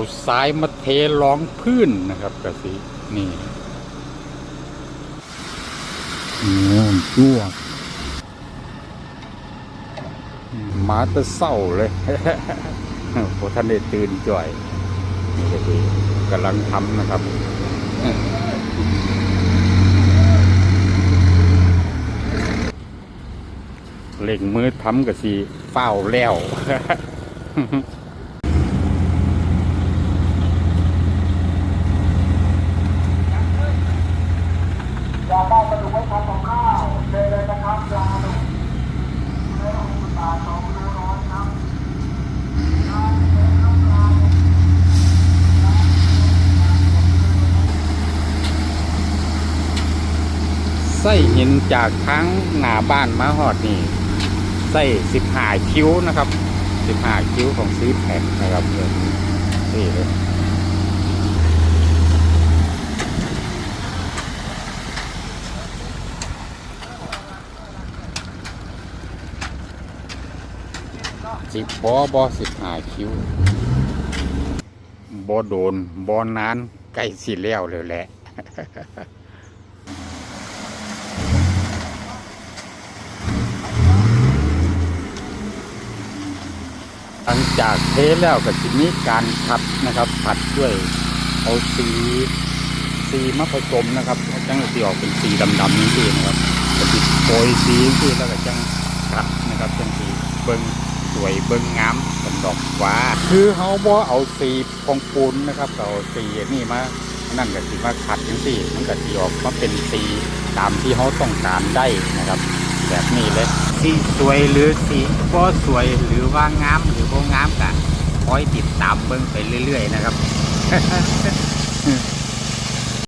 เอาทรายมาเทรองพื้นนะครับกะสินี่โอ้จ้วงมาตะเศร้าเลยพอท่านได้ตื่นจ่อยนี่ก็คือกำลังทำนะครับเล่งมือทำกับสีเฝ้าแล้ว อยากได้กระดูกไว้ทำกับข้าวเลยเลยนะครับปลาดุกเนื้อหมูป่าสองโลร้อยครับ ไส้หินจากทั้งหน้าบ้านมาหอดนี่ไส้สิบห้าคิ้วนะครับสิบห้าคิ้วของซีแพคนะครับนี่ยนี่เลยสิบบอบอสิบห้าคิ้วบอโดนบอนานใกล้สิแล้วเลยแหละ ลังจากเทแล้วก็จะมีการขัดนะครับขัดด้วยเอาสีสีมาผสมนะครับจังสีออกเป็นสีดำๆนี่สินะครับก็ติดโปรยสีนี่แล้วก็จังขัดนะครับจังสีเบิ้งสวยเบิ้งงามเป็นดอกฟ้า คือเขาบ่เอาสีพองปูนนะครับเอาสีนี่มานั่นก็สีมาขัดจังสีมันก็สีออกมาเป็นสีตามที่เขาต้องการได้นะครับ แบบนี้เลยสีสวยหรือสีบ่สวยหรือว่างามหรือบ่งามกันคอยติดตามเบิ้งไปเรื่อย ๆ นะครับ